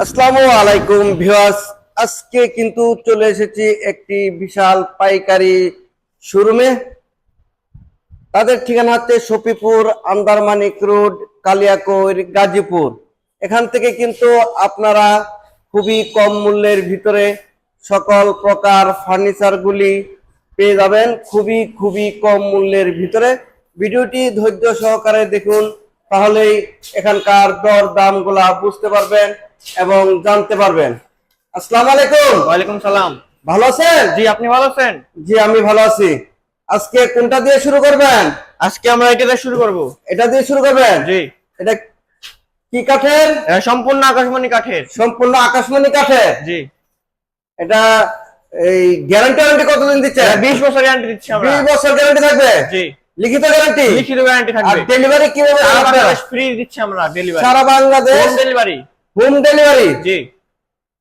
আসসালামু আলাইকুম ভিউয়ার্স। আজকে কিন্তু চলে এসেছি একটি বিশাল পাইকারি শোরুমে। তাদের ঠিকানা হচ্ছে সফিপুর আন্দারমানিক রোড, কালিয়াকৈর, গাজীপুর। এখান থেকে কিন্তু আপনারা খুবই কম মূল্যের ভিতরে সকল প্রকার ফার্নিচারগুলি পেয়ে যাবেন খুবই খুবই কম মূল্যের ভিতরে। ভিডিওটি ধৈর্য সহকারে দেখুন, তাহলেই এখানকার দর দামগুলা বুঝতে পারবেন। এবং জানতে পারবেন। আসসালামু আলাইকুম। ওয়ালাইকুম সালাম। ভালো আছেন? জি আপনি ভালো আছেন? জি আমি ভালো আছি। আজকে কোনটা দিয়ে শুরু করবেন? আজকে আমরা এটা দিয়ে শুরু করব। এটা দিয়ে শুরু করবেন? জি। এটা কি কাঠের? সম্পূর্ণ আকাশমণি কাঠের। সম্পূর্ণ আকাশমণি কাঠের? জি। এটা এই গ্যারান্টি ওয়ারেন্টি কতদিন দিচ্ছে? এটা 20 বছর গ্যারান্টি দিচ্ছি আমরা। বিশ বছর গ্যারান্টি থাকবে? জি। লিখিত গ্যারান্টি লিখিত গ্যারান্টি থাকবে। আর ডেলিভারি কীভাবে? ফ্রি দিচ্ছি আমরা ডেলিভারি সারা Bangladesh? Home delivery home delivery জি।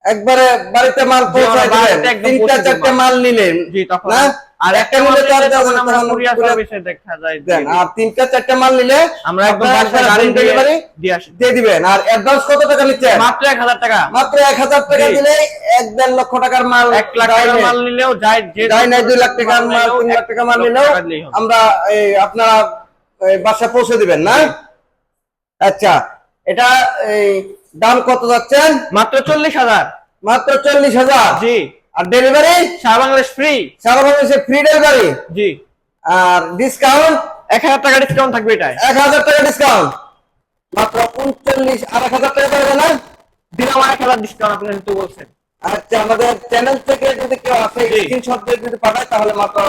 একবারে বাড়িতে মাল পৌঁছায় দিবেন তিনটা চারটে মাল। নিলেন জি তখন না? আর একটা নিলে তো আর তখন কুরিয়ার সার্ভিসে দেখা যায় আর তিনটা চারটে মাল নিলে আমরা একদম বাসায় গাড়ি delivery দিয়ে দিবেন। আর অ্যাডভান্স কত টাকা নিচ্ছেন? মাত্র 1000 টাকা। মাত্র এক হাজার টাকা জি। দিলে এক দেড় লক্ষ টাকার মাল 1 লাখ টাকার মাল নিলেও যায় যে যায় নাই দুই লাখ টাকার মাল তিন লাখ টাকা মাল নিলেও আমরা এই আপনারা বাসায় পৌঁছে দিবেন না? আচ্ছা এটা এই দাম কত যাচ্ছেন? মাত্র 40000 মাত্র চল্লিশ হাজার? জি। আর ডেলিভারি সারা বাংলাদেশ ফ্রি সারা বাংলাদেশে ফ্রি ডেলিভারি জি। আর ডিসকাউন্ট 1000 টাকা ডিসকাউন্ট থাকবে এটাই এক হাজার টাকা ডিসকাউন্ট মাত্র উনচল্লিশ আর এক হাজার টাকা পাবে না দিলাম এক হাজার ডিসকাউন্ট আপনি যেহেতু বলছেন। আচ্ছা আমাদের চ্যানেল থেকে যদি কেউ আসে। স্ক্রিনশট দিয়ে যদি পাঠায় তাহলে মাত্র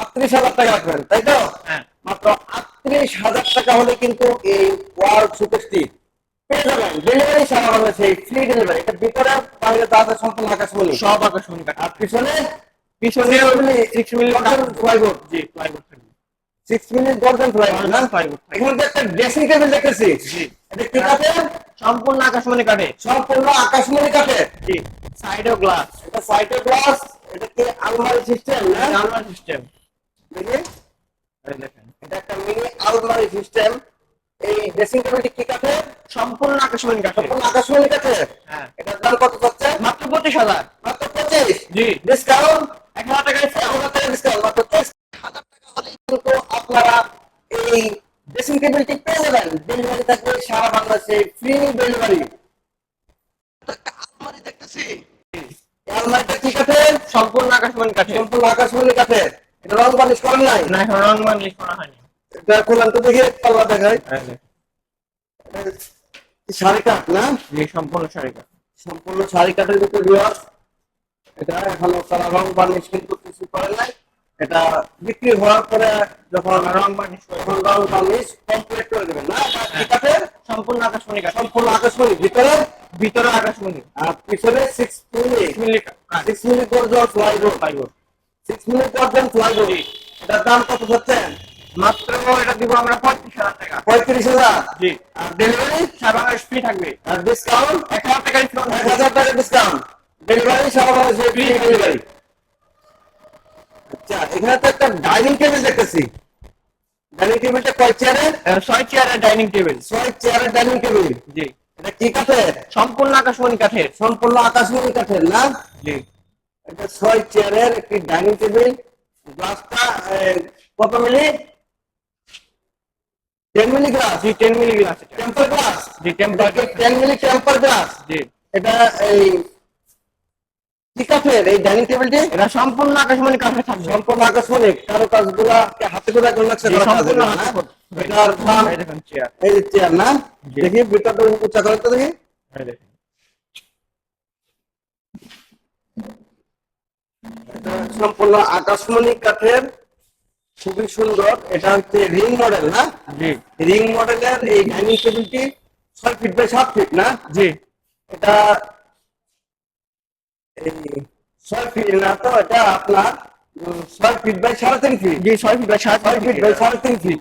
আটত্রিশ হাজার টাকা রাখবেন তাই তো? হ্যাঁ। মাত্র আটত্রিশ হাজার টাকা হলে কিন্তু এই ওয়ার্ল্ড সুপারস্টিক পেয়ে যাবেন ডেলিভারি সারা বাংলাদেশে ফ্রি ডেলিভারি এটা ভিতরে বাইরে তাদের সম্পূর্ণ আকাশমণি সব আকাশমণি আর পিছনে পিছনে সিক্স মিলি প্লাইবোর্ড জি প্লাইবোর্ড সিক্স মিনিট গর্জন না? এখানে একটা ড্রেসিং টেবিল দেখতেছি। জি। এটা কি কাঠের সম্পূর্ণ আকাশমণি কাঠে। সম্পূর্ণ আকাশমণি জি সাইডেও গ্লাস এটা সাইডে গ্লাস এটা কি আলমারি সিস্টেম না? জানলার সিস্টেম দেখি। এটা একটা মিনি আলমারি সিস্টেম এই ড্রেসিং টেবিলটি কি কাঠের? সম্পূর্ণ আকাশমণি কাঠে সম্পূর্ণ আকাশমণি কাঠের? হ্যাঁ। এটার দাম কত যাচ্ছে? মাত্র পঁচিশ হাজার। মাত্র পঁচিশ? জি। ডিসকাউন্ট এক হাজার টাকা এক হাজার টাকা ডিসকাউন্ট মাত্র পঁচিশ হাজার টাকা হলেই কিন্তু আপনারা এই ড্রেসিং টেবিলটি পেয়ে যাবেন। ডেলিভারি থাকবে সারা বাংলাদেশে ফ্রি ডেলিভারি আলমারি দেখতেছি আলমারিটা কি কাঠের? সম্পূর্ণ আকাশমণি সম্পূর্ণ আকাশমণি কাঠের। এটা রং করেন নাই? না রং করা হয়নি। এটা খোলান তো পাল্লা দেখায়। শাড়ি কাঠ না? সম্পূর্ণ শাড়ি সম্পূর্ণ শাড়ি কাঠের ভিতরে বিয়াস এটা এখনও তারা রং বার্নিশ কিন্তু কিছু করে নাই। এটা বিক্রি হওয়ার পরে যখন রং বানিশ তখন রং বার্নিশ কমপ্লিট করে দেবেন না? এটা সম্পূর্ণ আকাশমণি সম্পূর্ণ আকাশমণি ভিতরে ভিতরে আকাশমণি। আর পিছনে সিক্স মিনিট কাঠ সিক্স মিনিট গর্জন ফ্লাইবোর্ড প্লাইবোর্ড সিক্স মিনিট জি। এটার দাম কত হচ্ছেন মাত্র এটা দিব আমরা পঁয়ত্রিশ হাজার টাকা। পঁয়ত্রিশ হাজার? জি। আর ডেলিভারি সারা বাংলাদেশ ফ্রি থাকবে। আর ডিসকাউন্ট এক হাজার টাকা ডিসকাউন্ট এক হাজার টাকা ডিসকাউন্ট ডেলিভারি সারা বাংলাদেশে ফ্রি ডেলিভারি আচ্ছা এখানে তো একটা ডাইনিং টেবিল দেখতেছি। ডাইনিং টেবিলটা কয় চেয়ারের ছয় চেয়ারের ডাইনিং টেবিল ছয় চেয়ারের ডাইনিং টেবিল জি। এটা কি কাঠের? সম্পূর্ণ আকাশমণি কাঠের। সম্পূর্ণ আকাশমণি কাঠের না? জি। এটা ছয় চেয়ারের একটি ডাইনিং টেবিল গ্লাসটা কত মিলি টেন মিলি গ্লাস জি ten milli glass temper glass জি temper ten milli temper glass জি। এটা এই কি কাঠের? এই ডাইনিং টেবিলটি এটা সম্পূর্ণ আকাশমণি কাঠে থাকবে। সম্পূর্ণ আকাশমণি। কারও কাজগুলা হাতে করে একদম নকশা করা। এটার দাম এই চেয়ার এই যে চেয়ার না। দেখি ভিতরটা উঁচা করে তো দেখি। এটা সম্পূর্ণ আকাশমণি কাঠের খুবই সুন্দর। এটা হচ্ছে রিং মডেল না? জি। রিং মডেলের এই ডাইনিং টেবিলটি ছয় ফিট বাই সাত ফিট না? জি। এটা ছয় ফিট না তো? এটা আপনার ছয় ফিট বাই সাড়ে তিন ফিট। জি ছয় ফিট বাই সাড়ে ফিট। বাই সাড়ে তিন ফিট।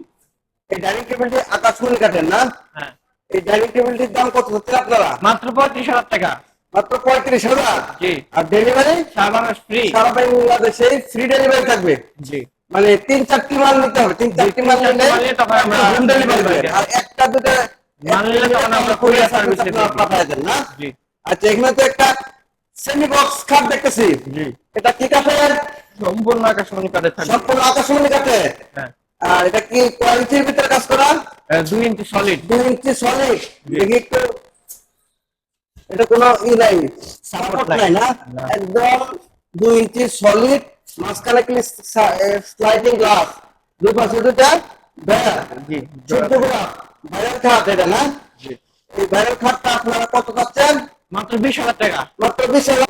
এই ডাইনিং টেবিলটি আকাশমণি কাঠের না? হ্যাঁ। এই ডাইনিং টেবিলটির দাম কত হচ্ছে আপনারা? মাত্র পঁয়ত্রিশ হাজার টাকা। মাত্র পঁয়ত্রিশ হাজার? জি। আর ডেলিভারি? সারা বাংলাদেশ ফ্রি সারা বাংলাদেশে ফ্রি ডেলিভারি থাকবে। জি। মানে তিন চারটি মাল নিতে হবে তিন চারটি মাল নিলে তখন আমরা হোম ডেলিভারি আর একটা দুটো মাল নিলে তখন আমরা courier service এ দিয়ে দিই। পাঠায় দেন না? জি। আচ্ছা এখানে তো একটা সেমি বক্স খাট দেখতেছি। জি। এটা কি কাঠের? সম্পূর্ণ আকাশমণি কাঠের থাকবে। সম্পূর্ণ আকাশমণি কাঠে হ্যাঁ। আর এটা কি কোয়ালিটির ভিতরে কাজ করা? ইঞ্চি সলিড ইঞ্চি সলিড দেখি একটু। এটা কোনো ই নাই। সাপোর্ট নাই। নাই না? না। একদম দুই ইঞ্চি সলিড মাঝখানে কি স্লাইডিং গ্লাস দুই পাশে দুটা বেড়া জি বাইরের খাট এটা না? জি। এই বাইরের খাটটা আপনারা কত পাচ্ছেন মাত্র বিশ হাজার টাকা। মাত্র বিশ হাজার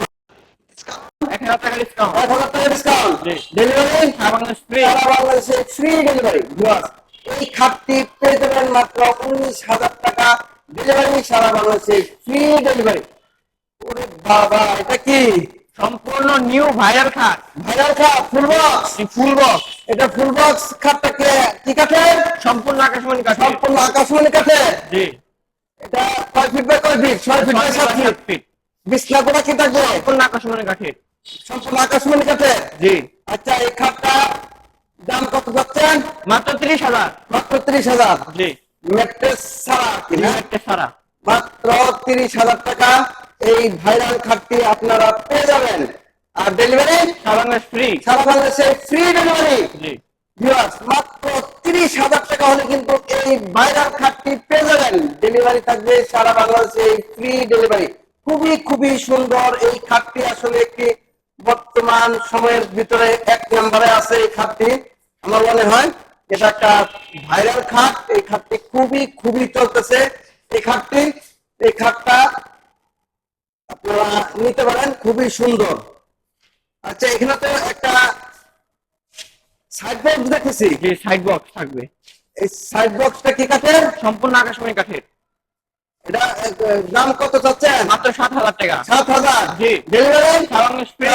এক হাজার টাকা ডিসকাউন্ট এক হাজার টাকা ডিসকাউন্ট ডেলিভারি ফ্রি বাংলাদেশে ফ্রি ডেলিভারি এই খাটটি পেয়ে যাবেন মাত্র উনিশ হাজার টাকা। ডেলিভারি সারা বাংলাদেশে ফ্রি ডেলিভারি ওরে বাবা এটা কি? সম্পূর্ণ নিউ ভাইরাল খাট ভাইরাল খাট ফুল বক্স ফুল বক্স এটা ফুল বক্স খাটটা কে? কি কাঠের সম্পূর্ণ আকাশমণি কাঠ সম্পূর্ণ আকাশমণি কাঠের জি। এটা কয় ফিট বাই কয় ফিট ছয় ফিট বাই সাত ফিট বিছনা করা কি থাকবে? সম্পূর্ণ আকাশমণি কাঠের সম্পূর্ণ আকাশমণি কাঠের জি। আচ্ছা এই খাটটা দাম কত যাচ্ছেন? মাত্র তিরিশ হাজার। মাত্র ত্রিশ হাজার। জি। ম্যাট্রেস ছাড়া কি একটা সারা মাত্র তিরিশ হাজার টাকা। এই ভাইরাল খাটটি আপনারা পেয়ে যাবেন। আর ডেলিভারি সারা বাংলাদেশ ফ্রি সারা বাংলাদেশে ফ্রি ডেলিভারি ভিউয়ার্স মাত্র তিরিশ হাজার টাকা হলে কিন্তু এই ভাইরাল খাটটি পেয়ে যাবেন। ডেলিভারি থাকবে সারা বাংলাদেশে ফ্রি ডেলিভারি খুবই খুবই সুন্দর এই খাটটি আসলে একটি বর্তমান সময়ের ভিতরে এক নম্বরে আছে এই খাটটি। আমার মনে হয় এটা একটা ভাইরাল খাট। এই খাটটি খুবই খুবই চলতেছে। এই খাটটি এই খাটটা খুবই সুন্দর। আচ্ছা এখানে তো একটা সাইড বক্স দেখেছি। যে সাইড বক্স থাকবে। এই সাইড বক্সটা কি কাঠের? সম্পূর্ণ আকাশমণি কাঠের। এটা দাম কত চাচ্ছেন মাত্র সাত হাজার টাকা। সাত হাজার? জি। ডেলিভারি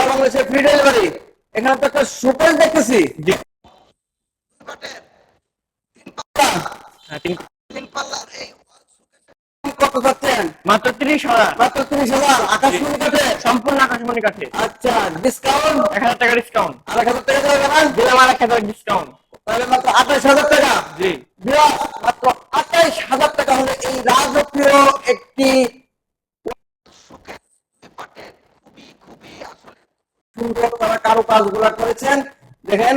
বাংলাদেশ ফ্রি ডেলিভারি এখানে তো একটা সুপার দেখতেছি। জি। হ্যাঁ, তিন- কত চাচ্ছেন মাত্র তিরিশ হাজার। মাত্র তিরিশ হাজার। আকাশমণি কাঠের সম্পূর্ণ আকাশমণি কাঠের আচ্ছা ডিসকাউন্ট এক হাজার টাকা ডিসকাউন্ট আর এক হাজার টাকা দেবে না? দিলাম আর এক হাজার ডিসকাউন্ট তাহলে মাত্র আঠাশ হাজার টাকা। জি। বিরাট মাত্র আঠাইশ হাজার টাকা হলে এই রাজকীয় একটি সুন্দর তারা কারও কাজগুলা করেছেন। দেখেন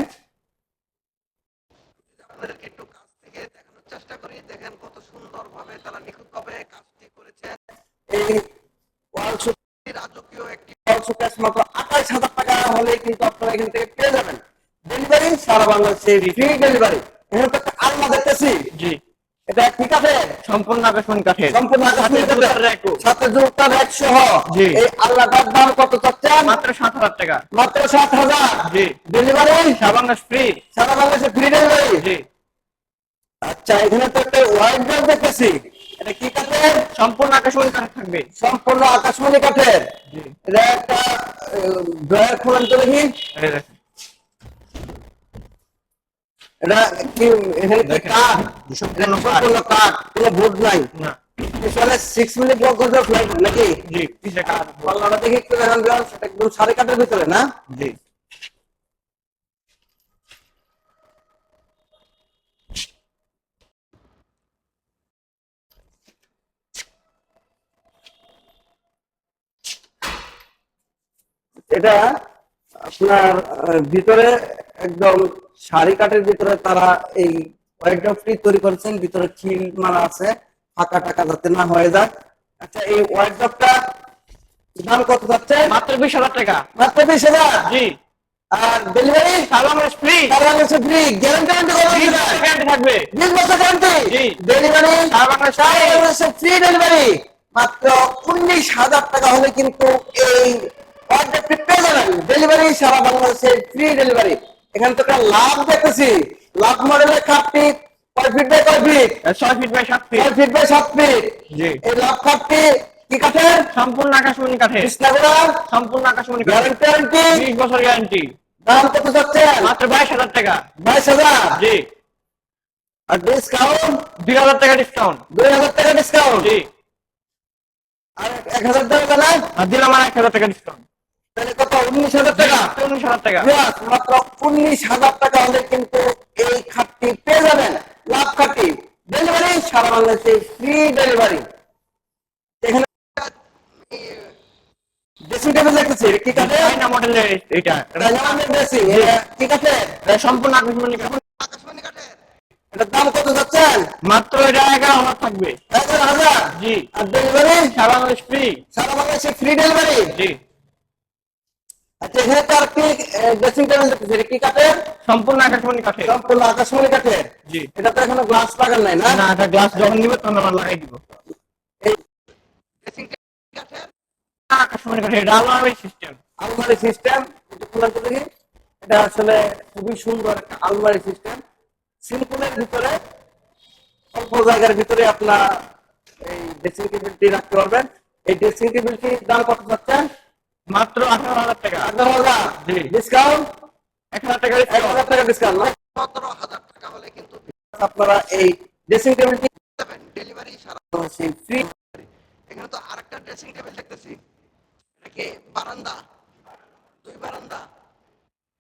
এই রাজকীয় একটি মাত্র আঠাইশ হাজার টাকা হলে কিন্তু আপনারা এখান থেকে পেয়ে যাবেন। ডেলিভারি সারা বাংলাদেশে ফ্রি ডেলিভারি এখানে তো একটা আলনা দেখতেছি। জি। এটা ঠিক আছে সম্পূর্ণ আকাশমণি কাঠের। সম্পূর্ণ সাথে জুতা র্যাক সহ জি। এই আলনাটার দাম কত চাচ্ছেন? মাত্র সাত হাজার টাকা। মাত্র সাত হাজার। জি। ডেলিভারি সারা বাংলাদেশ ফ্রি সারা বাংলাদেশে ফ্রি ডেলিভারি জি। আচ্ছা এখানে তো একটা হোয়াইট বোর্ড দেখতেছি। এটা কি কাঠের? সম্পূর্ণ আকাশমণি কাঠ থাকবে। সম্পূর্ণ আকাশমণি কাঠের? এটা একটা ড্রয়ার খোলেন তো দেখি এটা কি এখানে কি কাঠ? কোনো বোর্ড নাই। না। পিছনে সিক্স মিনিট লক করে ফ্লাইট নাকি? জি পিছে কাঠ। পাল্লাটা দেখি একটু দেখান সেটা একদম সাড়ে কাঠের ভিতরে না? জি। এটা আপনার ভিতরে একদম শাড়ি কাঠের ভিতরে তারা এই ওয়াইড্রপটি তৈরি করেছেন। ভিতরে খিল মারা আছে ফাঁকা টাকা যাতে না হয়ে যায়। আচ্ছা এই ওয়াইড্রপটা দাম কত যাচ্ছে? মাত্র বিশ হাজার টাকা। মাত্র বিশ হাজার? জি। আর ডেলিভারি সারা ফ্রি বাংলাদেশে ফ্রি গ্যারান্টি গ্যারান্টি থাকবে। বিশ বছর গ্যারান্টি জি। ডেলিভারি সারা সারা। বাংলাদেশে ফ্রি ডেলিভারি মাত্র উনিশ হাজার টাকা হলে কিন্তু এই ডেলিভারি সারা বাংলাদেশে ফ্রি ডেলিভারি এখান থেকে লাভ দেখতেছি। লাভ মডেলের কাপটি কয় ফিট বাই কয় ফিট ছয় ফিট বাই সাত ফিট বাই সাত ফিট জি। এই লাভ কাপটি কি কাঠের? সম্পূর্ণ আকাশমণি কাঠের। কৃষ্ণাগুড়া সম্পূর্ণ আকাশমণি গ্যারান্টি বিশ বছর গ্যারান্টি দাম কত যাচ্ছে? মাত্র বাইশ হাজার টাকা। বাইশ হাজার? জি। আর ডিসকাউন্ট দুই হাজার টাকা ডিসকাউন্ট দুই হাজার টাকা ডিসকাউন্ট জি। আর এক হাজার টাকা দিলাম আর এক হাজার টাকা ডিসকাউন্ট কত? উনিশ হাজার টাকা? উনিশ হাজার টাকা। মাত্র উনিশ হাজার টাকা হলে কিন্তু এই খাটটি পেয়ে যাবেন। লাভ খাটটি ডেলিভারি সারা বাংলাদেশে ফ্রি ডেলিভারি এখানে ড্রেসিং টেবিল দেখতেছি কি চাইনা মডেলের এটা। ডায়নামিক ড্রেসিং কি এটা সম্পূর্ণ আকাশমণি আকাশমণি কাঠের। এটার দাম কত যাচ্ছেন? মাত্র এটা এগারো হাজার থাকবে। এগারো হাজার? জি। আর ডেলিভারি সারা বাংলাদেশ ফ্রি সারা বাংলাদেশে ফ্রি ডেলিভারি জি। আচ্ছা এখানে তো আর কি ড্রেসিং টেবিল দেখতেছি এটা কি কাঠের? সম্পূর্ণ আকাশমণি কাঠে সম্পূর্ণ আকাশমণি কাঠের? জি। এটা তো এখনও গ্লাস লাগান নাই না? না এটা গ্লাস যখন নিবে তখন আমরা লাগাই দিব। এই আকাশমণি কাঠে এটা আলমারি সিস্টেম আলমারি সিস্টেম খোলার তো দেখি এটা আসলে খুবই সুন্দর একটা আলমারি সিস্টেম সিম্পলের ভিতরে অল্প জায়গার ভিতরে আপনার এই ড্রেসিং টেবিলটি রাখতে পারবেন। এই ড্রেসিং টেবিলটির দাম কত পাচ্ছেন মাত্র আঠারো হাজার টাকা। আঠারো হাজার? ডিসকাউন্ট এক হাজার টাকা এক হাজার টাকা ডিসকাউন্ট না? সতেরো হাজার টাকা হলে কিন্তু আপনারা এই ড্রেসিং টেবিলটি ডেলিভারি সারা ফ্রি এখানে তো আরেকটা ড্রেসিং টেবিল দেখতেছি। এটা কি বারান্দা? দুই বারান্দা।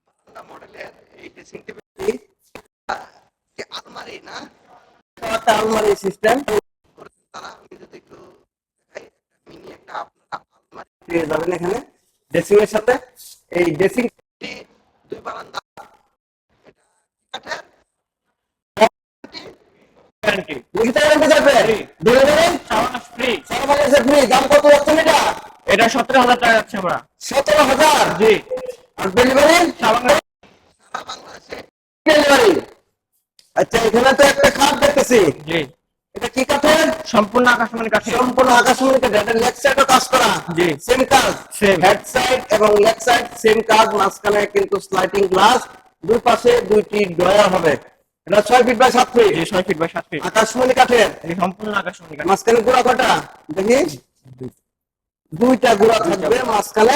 বারান্দা মডেলের এই ড্রেসিং টেবিল কি? আলমারি না? একটা আলমারি সিস্টেম তারা আমি যদি একটু মিনি একটা আপনার আলমারি। পেয়ে যাবেন এখানে। ড্রেসিং এর সাথে? এই ড্রেসিং দুই বারান্দা এটা সতেরো হাজার টাকা যাচ্ছে আমরা। সতেরো হাজার? জি। ডেলিভারি ডেলিভারি আচ্ছা এখানে তো একটা খাট দেখতেছি। জি। এটা কি কাঠের? সম্পূর্ণ আকাশমণি কাঠে সম্পূর্ণ আকাশমণি কাঠ এটা লেগ সাইডও কাজ করা। জি। সেম কাজ। Same. হেড সাইড এবং লেগ সাইড সেম কাজ। মাঝখানে কিন্তু স্লাইডিং গ্লাস দুই পাশে দুইটি হবে। এটা feet by feet feet by feet আকাশমণি কাঠের। এই সম্পূর্ণ আকাশমণি কাঠ মাঝখানে গুড়া কটা? দেখি। দুইটা গুড়া থাকবে। মাঝখানে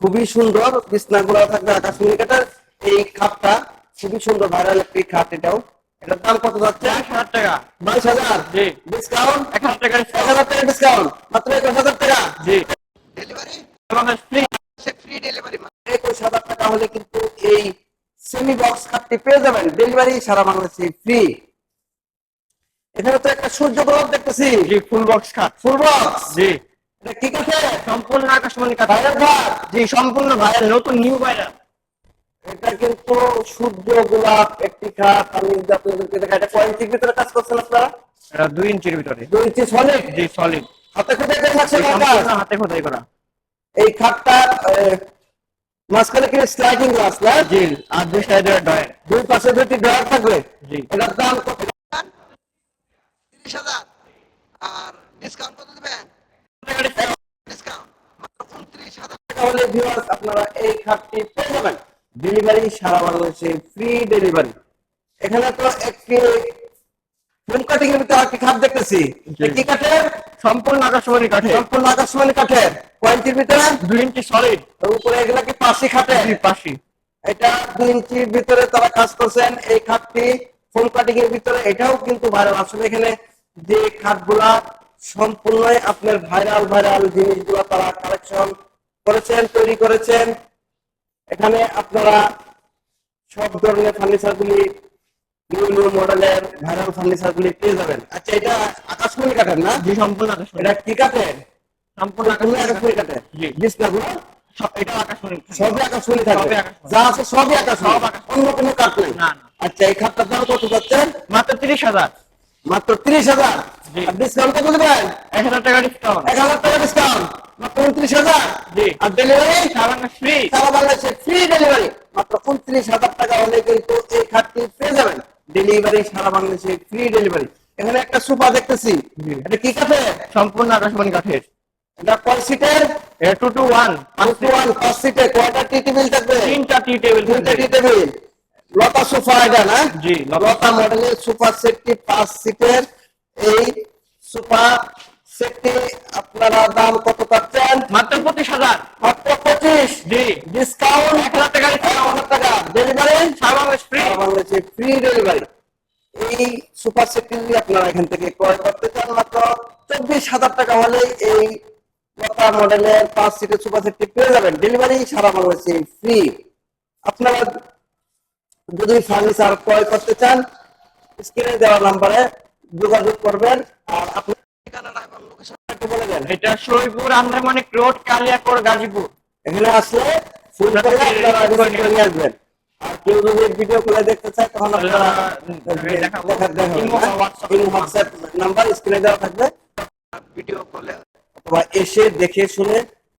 খুবই সুন্দর বিছনা গুড়া থাকবে আকাশমণি কাঠের। এই খাটটা খুবই সুন্দর ভাইরাল একটি খাট এটাও। এটার দাম কত যাচ্ছে? এক হাজার টাকা। বাইশ হাজার। জি। ডিসকাউন্ট এক হাজার টাকা এক হাজার টাকা ডিসকাউন্ট মাত্র একুশ হাজার টাকা। জি। ডেলিভারি ফ্রি ফ্রি ডেলিভারি একুশ হাজার টাকা হলে কিন্তু এই সেমি বক্স খাটটি পেয়ে যাবেন। ডেলিভারি সারা বাংলাদেশে ফ্রি এখানে তো একটা সূর্য গোলাপ দেখতেছি। জি ফুল বক্স খাট ফুল বক্স জি। এটা কি কাঠে সম্পূর্ণ আকাশমণি কাঠ ভাইরাল জি সম্পূর্ণ ভাইরাল নতুন নিউ ভাইরাল এটা কিন্তু সূর্য গোলাপ একটি খাট আমি যদি আপনাদেরকে দেখাই এটা কয় ইঞ্চির ভিতরে কাজ করছেন আপনারা? এটা দুই ইঞ্চির ভিতরে। দুই ইঞ্চি সলিড জি সলিড হাতে খুঁটে দেখে লাগছে হাতে খোদাই করা। এই আহ, মাঝখানে কি স্লাইডিং গ্লাস না? জি আর দুই সাইডের ডয়ের দুই পাশে দুটি ড্রয়ার থাকবে? জি। এটার দাম কত? তিরিশ হাজার। আর ডিসকাউন্ট কত দেবেন? ডিসকাউন্ট মাত্র হাজার তাহলে ভিউয়ার্স আপনারা এই খাটটি পেয়ে যাবেন। ডেলিভারি সারা বাংলাদেশে ফ্রি ডেলিভারি এখানে তো একটি ফিল্ম কাটিং এর ভিতরে একটি খাট দেখতেছি। কি কাঠের? সম্পূর্ণ আকাশমণি কাঠে সম্পূর্ণ আকাশমণি কাঠের। কোয়ালিটির ভিতরে? দুই ইঞ্চি সলিড উপরে এগুলা কি পাশি খাটে পাশি। এটা দুই ইঞ্চির ভিতরে তারা কাজ করছেন। এই খাটটি ফোন কাটিং এর ভিতরে। এটাও কিন্তু ভাইরাল আসলে এখানে যে খাটগুলা সম্পূর্ণই আপনার ভাইরাল ভাইরাল জিনিসগুলো তারা কালেকশন করেছেন তৈরি করেছেন। এখানে আপনারা সব ধরনের ফার্নিচার গুলি নিউ নিউ মডেলের ভাইরাল ফার্নিচার গুলি পেয়ে যাবেন। আচ্ছা এটা আকাশমণি কাঠের না? জি সম্পূর্ণ আকাশমণি। এটা কি কাঠের? সম্পূর্ণ আকাশমণি। আকাশমণি কাঠের। জি। বিছনাগুলো সব- এটা আকাশমণি। সবই আকাশমণি থাকবে যা আছে সবই আকাশ সব আকাশমণি। অন্য কোনো কাঠ নেই। আচ্ছা এই খাটটার দাম কত যাচ্ছে? মাত্র তিরিশ হাজার। মাত্র তিরিশ হাজার। ডিসকাউন্ট কত দেবেন? এক হাজার টাকা ডিসকাউন্ট এক হাজার টাকা ডিসকাউন্ট মাত্র উনত্রিশ হাজার? জি। আর ডেলিভারি সারা ফ্রি সারা বাংলাদেশে ফ্রি ডেলিভারি মাত্র উনত্রিশ হাজার টাকা হলে কিন্তু এই খাটটি পেয়ে যাবেন। ডেলিভারি সারা বাংলাদেশে ফ্রি ডেলিভারি এখানে একটা সোফা দেখতেছি। এটা কি কাঠে সম্পূর্ণ আকাশমণি কাঠের। এটা কয় সিটের two two one two one পাঁচ সিটের কয়টা টি টেবিল থাকবে? তিনটা টি টেবিল তিনটা টি টেবিল। লতা সোফা এটা না? জি, লতা লতা মডেলের সোফা সেটটি পাঁচ সিটের এই সোফা সেটটি আপনারা দাম কত পাচ্ছেন? মাত্র পঁচিশ হাজার। মাত্র পঁচিশ? জি। ডিসকাউন্ট এক হাজার টাকা এক হাজার টাকা। ডেলিভারি সারা বাংলাদেশ ফ্রি বাংলাদেশে ফ্রি ডেলিভারি এই সুপার সেটটি যদি আপনারা এখান থেকে ক্রয় করতে চান মাত্র চব্বিশ হাজার টাকা হলে এই লতা মডেলের পাঁচ সিটের সুপার সেটটি পেয়ে যাবেন। ডেলিভারি সারা বাংলাদেশে ফ্রি আপনারা যদি ফার্নিচার ক্রয় করতে চান স্ক্রিনে দেওয়া নাম্বারে যোগাযোগ করবেন আর বলে দেন এটা শরীপুর আন্দারমানিক রোড কালিয়াকোর গাজীপুর। এখানে আসলে ফোন করে আপনারা নিয়ে আসবেন। আর কেউ যদি ভিডিও করে দেখতে চায় তখন আপনারা দেখাবো। দেখা দেখাবেন হোয়াটসঅ্যাপ হোয়াটসঅ্যাপ নাম্বার স্ক্রিনে দেওয়া থাকবে। ভিডিও কলে। অথবা এসে দেখে শুনে